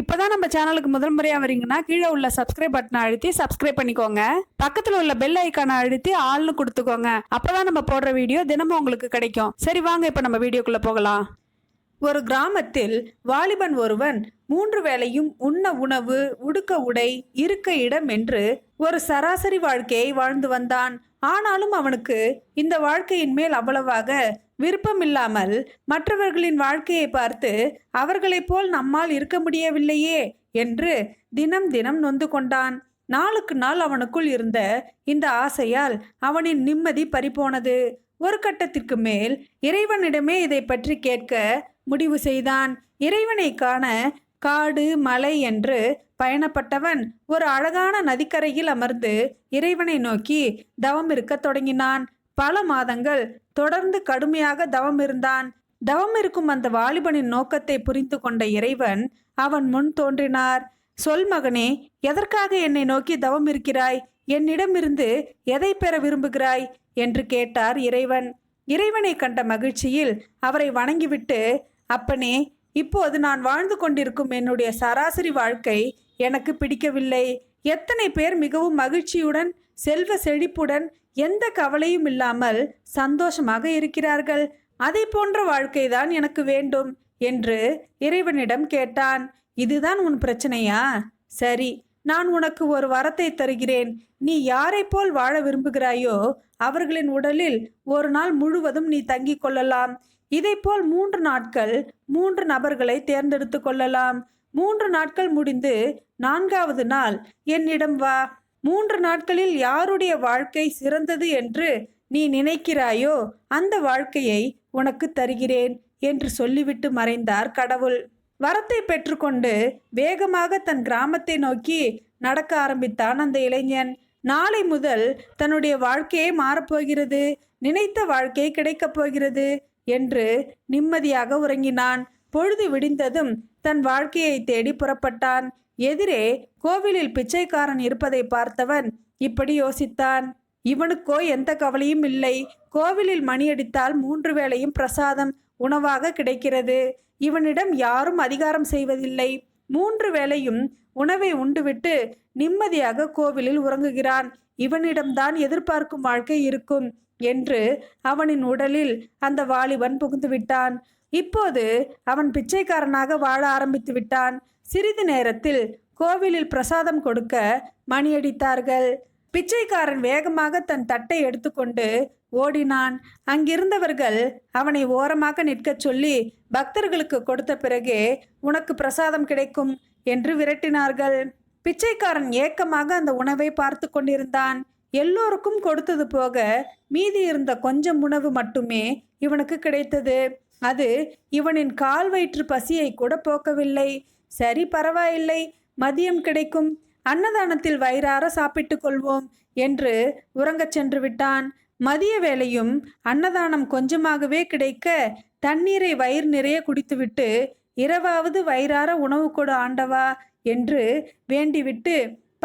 இப்போதான் நம்ம சேனலுக்கு முதல் முறையாக வரீங்கன்னா கீழே உள்ள சப்ஸ்கிரைப் பட்டனை அழுத்தி சப்ஸ்கிரைப் பண்ணிக்கோங்க. பக்கத்தில் உள்ள பெல் ஐக்கானை அழுத்தி ஆள்னு கொடுத்துக்கோங்க. அப்போதான் நம்ம போடுற வீடியோ தினமும் உங்களுக்கு கிடைக்கும். சரி வாங்க இப்போ நம்ம வீடியோக்குள்ளே போகலாம். ஒரு கிராமத்தில் வாலிபன் ஒருவன் மூன்று வேளையும் உண்ண உணவு உடுக்க உடை இருக்க இடம் என்று ஒரு சராசரி வாழ்க்கையை வாழ்ந்து வந்தான். ஆனாலும் அவனுக்கு இந்த வாழ்க்கையின் மேல் அவ்வளவாக விருப்பமில்லாமல் மற்றவர்களின் வாழ்க்கையை பார்த்து அவர்களைப் போல் நம்மால் இருக்க முடியவில்லையே என்று தினம் தினம் நொந்து கொண்டான். நாளுக்கு நாள் அவனுக்குள் இருந்த இந்த ஆசையால் அவனின் நிம்மதி பறிபோனது. ஒரு கட்டத்திற்கு மேல் இறைவனிடமே இதை பற்றி கேட்க முடிவு செய்தான். இறைவனை காண காடு மலை என்று பயணப்பட்டவன் ஒரு அழகான நதிக்கரையில் அமர்ந்து இறைவனை நோக்கி தவம் இருக்கத் தொடங்கினான். பல மாதங்கள் தொடர்ந்து கடுமையாக தவம் இருந்தான். தவம் இருக்கும் அந்த வாலிபனின் நோக்கத்தை புரிந்து கொண்ட இறைவன் அவன் முன் தோன்றினார். சொல் மகனே எதற்காக என்னை நோக்கி தவம் இருக்கிறாய்? என்னிடமிருந்து எதை பெற விரும்புகிறாய்? என்று கேட்டார் இறைவன். இறைவனை கண்ட மகிழ்ச்சியில் அவரை வணங்கிவிட்டு அப்பனே இப்போது நான் வாழ்ந்து கொண்டிருக்கும் என்னுடைய சராசரி வாழ்க்கை எனக்கு பிடிக்கவில்லை. எத்தனை பேர் மிகவும் மகிழ்ச்சியுடன் செல்வ செழிப்புடன் எந்த கவலையும் இல்லாமல் சந்தோஷமாக இருக்கிறார்கள். அதை போன்ற வாழ்க்கைதான் எனக்கு வேண்டும் என்று இறைவனிடம் கேட்டான். இதுதான் உன் பிரச்சனையா? சரி நான் உனக்கு ஒரு வரத்தை தருகிறேன். நீ யாரைப் போல் வாழ விரும்புகிறாயோ அவர்களின் உடலில் ஒரு நாள் முழுவதும் நீ தங்கிக் கொள்ளலாம். இதைப்போல் மூன்று நாட்கள் மூன்று நபர்களை தேர்ந்தெடுத்து கொள்ளலாம். மூன்று நாட்கள் முடிந்து நான்காவது நாள் என்னிடம் வா. மூன்று நாட்களில் யாருடைய வாழ்க்கை சிறந்தது என்று நீ நினைக்கிறாயோ அந்த வாழ்க்கையை உனக்கு தருகிறேன் என்று சொல்லிவிட்டு மறைந்தார் கடவுள். வரத்தை பெற்றுக்கொண்டு வேகமாக தன் கிராமத்தை நோக்கி நடக்க ஆரம்பித்தான் அந்த இளைஞன். நாளை முதல் தன்னுடைய வாழ்க்கையே மாறப்போகிறது நினைத்த வாழ்க்கை கிடைக்கப் போகிறது என்று நிம்மதியாக உறங்கினான். பொழுது விடிந்ததும் தன் வாழ்க்கையை தேடி புறப்பட்டான். எதிரே கோவிலில் பிச்சைக்காரன் இருப்பதை பார்த்தவன் இப்படி யோசித்தான். இவனுக்கோ எந்த கவலையும் இல்லை. கோவிலில் மணியடித்தால் மூன்று வேளையும் பிரசாதம் உணவாக கிடைக்கிறது. இவனிடம் யாரும் அதிகாரம் செய்வதில்லை. மூன்று வேளையும் உணவை உண்டுவிட்டு நிம்மதியாக கோவிலில் உறங்குகிறான். இவனிடம்தான் எதிர்பார்க்கும் வாழ்க்கை இருக்கும் என்று அவனின் உடலில் அந்த வாலிபன் புகுந்துவிட்டான் இப்போது அவன் பிச்சைக்காரனாக வாழ ஆரம்பித்து விட்டான். சிறிது நேரத்தில் கோவிலில் பிரசாதம் கொடுக்க மணியடித்தார்கள் பிச்சைக்காரன் வேகமாக தன் தட்டை எடுத்துக்கொண்டு ஓடினான். அங்கிருந்தவர்கள் அவனை ஓரமாக நிற்கச் சொல்லி பக்தர்களுக்கு கொடுத்த பிறகே உனக்கு பிரசாதம் கிடைக்கும் என்று விரட்டினார்கள். பிச்சைக்காரன் ஏக்கமாக அந்த உணவை பார்த்து கொண்டிருந்தான். எல்லோருக்கும் கொடுத்தது போக மீதி இருந்த கொஞ்சம் உணவு மட்டுமே இவனுக்கு கிடைத்தது. அது இவனின் கால் வயிற்று பசியை கூட போக்கவில்லை. சரி பரவாயில்லை. மதியம் கிடைக்கும். அன்னதானத்தில் வயிறார சாப்பிட்டு கொள்வோம் என்று உறங்கச் சென்று விட்டான். மதிய வேளையும் அன்னதானம் கொஞ்சமாகவே கிடைக்க தண்ணீரை வயிறு நிறைய குடித்துவிட்டு இரவாவது வயிறார உணவு கொடு ஆண்டவா என்று வேண்டிவிட்டு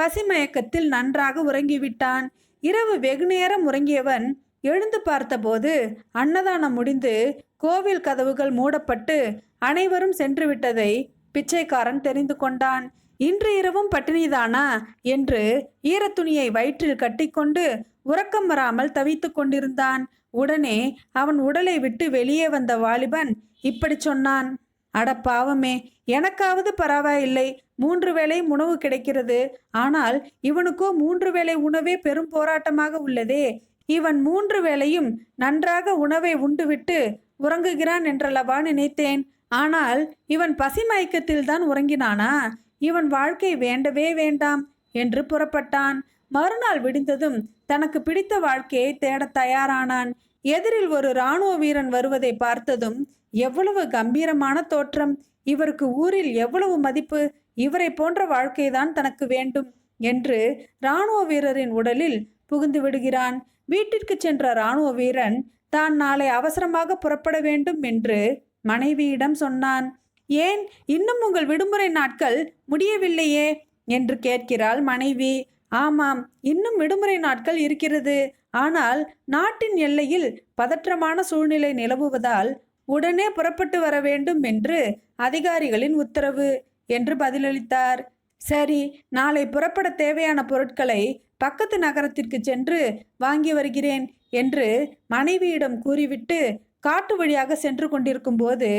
பசிமயக்கத்தில் நன்றாக உறங்கிவிட்டான். இரவு வெகுநேரம் உறங்கியவன் எழுந்து பார்த்தபோது அன்னதானம் முடிந்து கோவில் கதவுகள் மூடப்பட்டு அனைவரும் சென்று விட்டதை பிச்சைக்காரன் தெரிந்து கொண்டான். இன்று இரவும் பட்டினிதானா? என்று ஈரத்துணியை வயிற்றில் கட்டிக்கொண்டு உறக்கம் வராமல் தவித்துக் கொண்டிருந்தான். உடனே அவன் உடலை விட்டு வெளியே வந்த வாலிபன் இப்படி சொன்னான். அட பாவமே எனக்காவது பரவாயில்லை. மூன்று வேளை உணவு கிடைக்கிறது. ஆனால் இவனுக்கோ மூன்று வேளை உணவே பெரும் போராட்டமாக உள்ளதே. இவன் மூன்று வேளையும் நன்றாக உணவை உண்டுவிட்டு உறங்குகிறான் என்றல்லவா நினைத்தேன். ஆனால் இவன் பசி மயக்கத்தில் தான் உறங்கினானா? இவன் வாழ்க்கை வேண்டவே வேண்டாம் என்று புறப்பட்டான். மறுநாள் விடிந்ததும் தனக்கு பிடித்த வாழ்க்கையை தேட தயாரானான். எதிரில் ஒரு இராணுவ வீரன் வருவதை பார்த்ததும் எவ்வளவு கம்பீரமான தோற்றம் இவருக்கு ஊரில் எவ்வளவு மதிப்பு இவரை போன்ற வாழ்க்கைதான் தனக்கு வேண்டும் என்று இராணுவ வீரரின் உடலில் புகுந்து விடுகிறான். வீட்டிற்கு சென்ற இராணுவ வீரன் தான் நாளை அவசரமாக புறப்பட வேண்டும் என்று மனைவியிடம் சொன்னான். ஏன்? இன்னும் உங்கள் விடுமுறை நாட்கள் முடியவில்லையே? என்று கேட்கிறாள் மனைவி. ஆமாம் இன்னும் விடுமுறை நாட்கள் இருக்கிறது. ஆனால் நாட்டின் எல்லையில் பதற்றமான சூழ்நிலை நிலவுவதால் உடனே புறப்பட்டு வர வேண்டும் என்று அதிகாரிகளின் உத்தரவு என்று பதிலளித்தார். சரி நாளை புறப்பட தேவையான பொருட்களை பக்கத்து நகரத்திற்கு சென்று வாங்கி வருகிறேன் என்று மனைவியிடம் கூறிவிட்டு காட்டு வழியாக சென்று கொண்டிருக்கும் போது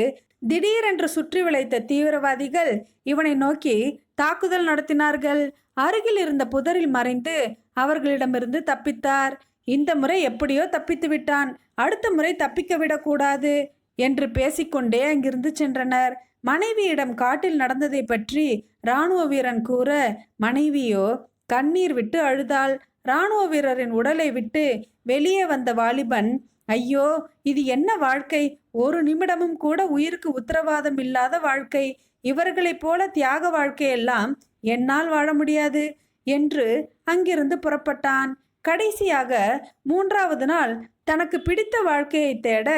திடீரென்று சுற்றி வளைத்த தீவிரவாதிகள் இவனை நோக்கி தாக்குதல் நடத்தினார்கள். அருகில் இருந்த புதரில் மறைந்து அவர்களிடமிருந்து தப்பித்தார். இந்த முறை எப்படியோ தப்பித்து விட்டான். அடுத்த முறை தப்பிக்க விடக்கூடாது என்று பேசிக்கொண்டே அங்கிருந்து சென்றனர். மனைவியிடம் காட்டில் நடந்ததை பற்றி இராணுவ வீரன் கூற மனைவியோ கண்ணீர் விட்டு அழுதாள். இராணுவ வீரரின் உடலை விட்டு வெளியே வந்த வாலிபன் ஐயோ இது என்ன வாழ்க்கை? ஒரு நிமிடமும் கூட உயிருக்கு உத்தரவாதம் இல்லாத வாழ்க்கை. இவர்களைப் போல தியாக வாழ்க்கையெல்லாம் என்னால் வாழ முடியாது என்று அங்கிருந்து புறப்பட்டான். கடைசியாக மூன்றாவது நாள் தனக்கு பிடித்த வாழ்க்கையை தேட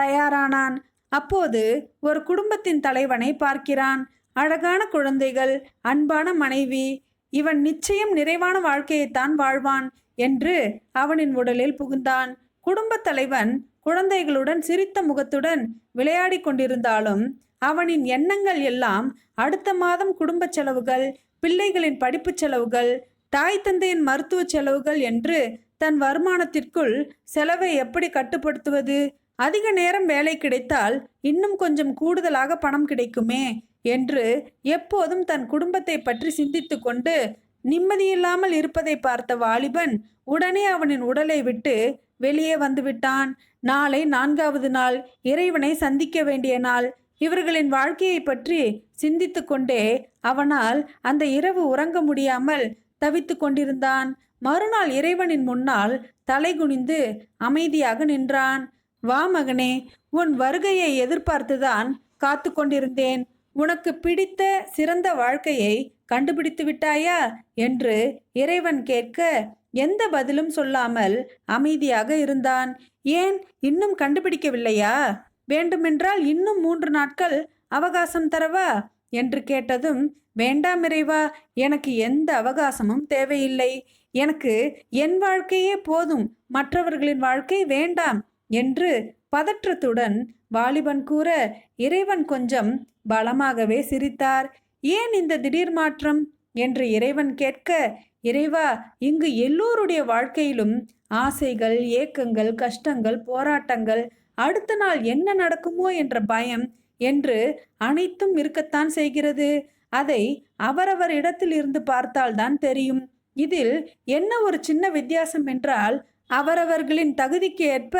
தயாரானான். அப்போது ஒரு குடும்பத்தின் தலைவனை பார்க்கிறான். அழகான குழந்தைகள் அன்பான மனைவி இவன் நிச்சயம் நிறைவான வாழ்க்கையைத்தான் வாழ்வான் என்று அவனின் உடலில் புகுந்தான். குடும்பத் தலைவன் குழந்தைகளுடன் சிரித்த முகத்துடன் விளையாடி கொண்டிருந்தாலும் அவனின் எண்ணங்கள் எல்லாம் அடுத்த மாதம் குடும்ப செலவுகள் பிள்ளைகளின் படிப்பு செலவுகள் தாய் தந்தையின் மருத்துவ செலவுகள் என்று தன் வருமானத்திற்குள் செலவை எப்படி கட்டுப்படுத்துவது? அதிக நேரம் வேலை கிடைத்தால் இன்னும் கொஞ்சம் கூடுதலாக பணம் கிடைக்குமே என்று எப்போதும் தன் குடும்பத்தை பற்றி சிந்தித்து கொண்டு நிம்மதியில்லாமல் இருப்பதை பார்த்த வாலிபன் உடனே அவனின் உடலை விட்டு வெளியே வந்துவிட்டான் நாளை நான்காவது நாள் இறைவனை சந்திக்க வேண்டிய நாள். இவர்களின் வாழ்க்கையை பற்றி சிந்தித்து கொண்டே அவனால் அந்த இரவு உறங்க முடியாமல் தவித்து கொண்டிருந்தான். மறுநாள் இறைவனின் முன்னால் தலைகுனிந்து அமைதியாக நின்றான். வா மகனே உன் வருகையை எதிர்பார்த்துதான் காத்து கொண்டிருந்தேன். உனக்கு பிடித்த சிறந்த வாழ்க்கையை கண்டுபிடித்து விட்டாயா? என்று இறைவன் கேட்க எந்த பதிலும் சொல்லாமல் அமைதியாக இருந்தான். ஏன் இன்னும் கண்டுபிடிக்கவில்லையா? வேண்டுமென்றால் இன்னும் மூன்று நாட்கள் அவகாசம் தரவா? என்று கேட்டதும் வேண்டாம் இறைவா எனக்கு எந்த அவகாசமும் தேவையில்லை. எனக்கு என் வாழ்க்கையே போதும். மற்றவர்களின் வாழ்க்கை வேண்டாம். என்று பதற்றத்துடன் வாலிபன் கூற இறைவன் கொஞ்சம் பலமாகவே சிரித்தார். ஏன் இந்த திடீர் மாற்றம்? என்று இறைவன் கேட்க இறைவா இங்கு எல்லோருடைய வாழ்க்கையிலும் ஆசைகள் ஏக்கங்கள் கஷ்டங்கள் போராட்டங்கள் அடுத்த நாள் என்ன நடக்குமோ என்ற பயம் என்று அனைத்தும் இருக்கத்தான் செய்கிறது. அதை அவரவர் இடத்தில் இருந்து பார்த்தால்தான் தெரியும். இதில் என்ன ஒரு சின்ன வித்தியாசம் என்றால் அவரவர்களின் தகுதிக்கு ஏற்ப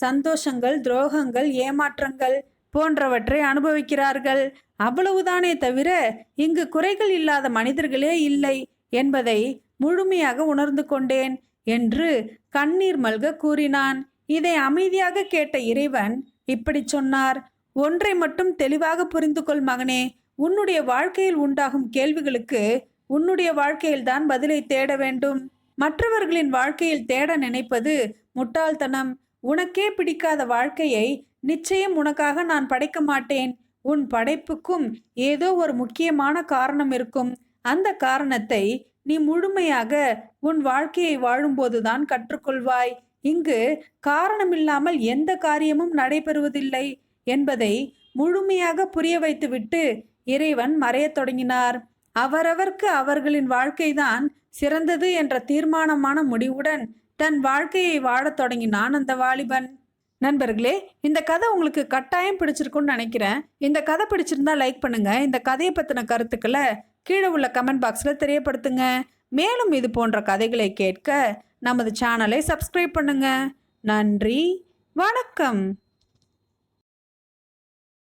சந்தோஷங்கள் துரோகங்கள் ஏமாற்றங்கள் போன்றவற்றை அனுபவிக்கிறார்கள். அவ்வளவுதானே தவிர இங்கு குறைகள் இல்லாத மனிதர்களே இல்லை என்பதை முழுமையாக உணர்ந்து கொண்டேன் என்று கண்ணீர் மல்க கூறினான். இதை அமைதியாக கேட்ட இறைவன் இப்படி சொன்னார். ஒன்றை மட்டும் தெளிவாக புரிந்து கொள் மகனே உன்னுடைய வாழ்க்கையில் உண்டாகும் கேள்விகளுக்கு உன்னுடைய வாழ்க்கையில்தான் பதிலை தேட வேண்டும். மற்றவர்களின் வாழ்க்கையில் தேட நினைப்பது முட்டாள்தனம். உனக்கே பிடிக்காத வாழ்க்கையை நிச்சயம் உனக்காக நான் படைக்க மாட்டேன். உன் படைப்புக்கும் ஏதோ ஒரு முக்கியமான காரணம் இருக்கும். அந்த காரணத்தை நீ முழுமையாக உன் வாழ்க்கையை வாழும்போதுதான் கற்றுக்கொள்வாய். இங்கு காரணமில்லாமல் எந்த காரியமும் நடைபெறுவதில்லை என்பதை முழுமையாக புரிய வைத்துவிட்டு இறைவன் மறையத் தொடங்கினார். அவரவர்க்கு அவர்களின் வாழ்க்கைதான் சிறந்தது என்ற தீர்மானமான முடிவுடன் தன் வாழ்க்கையை வாழத் தொடங்கினான் அந்த வாலிபன். நண்பர்களே இந்த கதை உங்களுக்கு கட்டாயம் பிடிச்சிருக்குன்னு நினைக்கிறேன். இந்த கதை பிடிச்சிருந்தா லைக் பண்ணுங்க. இந்த கதையை பற்றின கருத்துக்களை கீழே உள்ள கமெண்ட் பாக்ஸில் தெரியப்படுத்துங்க. மேலும் இது போன்ற கதைகளை கேட்க நமது சேனலை சப்ஸ்கிரைப் பண்ணுங்க. நன்றி. வணக்கம்.